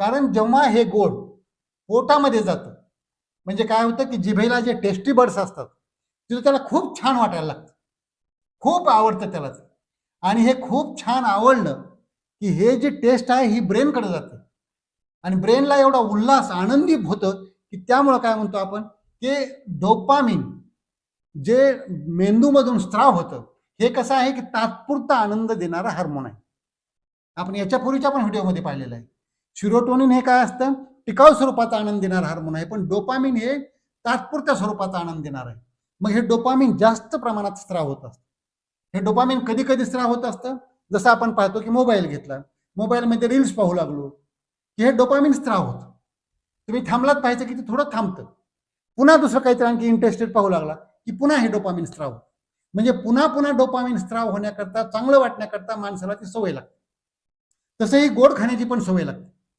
कारण जेव्हा हे गोड पोटामध्ये जातं म्हणजे काय होतं की जिभेला जे टेस्टी बर्ड्स असतात तिथं त्याला खूप छान वाटायला लागतं. खूप आवडतं त्याला आणि हे खूप छान आवडलं की हे जी टेस्ट आहे ही ब्रेनकडे जाते. आणि ब्रेनला एवढा उल्हास आनंदी होतं की त्यामुळं काय म्हणतो आपण की डोपामिन जे मेंदूमधून स्त्राव होतं हे कसं आहे की तात्पुरता आनंद देणारा हार्मोन आहे. आपण याच्यापूर्वीच्या पण व्हिडिओमध्ये पाहिलेलं आहे. सिरोटोनिन हे काय असतं? टिकाऊ स्वरूपाचा आनंद देणारा हार्मोन आहे. पण डोपामिन हे तात्पुरत्या स्वरूपाचा आनंद देणार आहे. मग हे डोपामिन जास्त प्रमाणात स्त्राव होत असतं. हे डोपामिन कधी कधी स्त्राव होत असतं? जसं आपण पाहतो की मोबाईल घेतला. मोबाईलमध्ये रील्स पाहू लागलो. की हे डोपामिन स्त्राव होतं. तुम्ही थांबलात पाहिजे की ते थोडं थांबतं. पुन्हा दुसरं काहीतरी आणखी इंटरेस्टेड पाहू लागला की पुन्हा हे डोपामिन स्त्राव म्हणजे पुन्हा पुन्हा डोपामिन स्त्राव होण्याकरता चांगलं वाटण्याकरता माणसाला ती सवय लागते. तसंही गोड खाण्याची पण सवय लागते.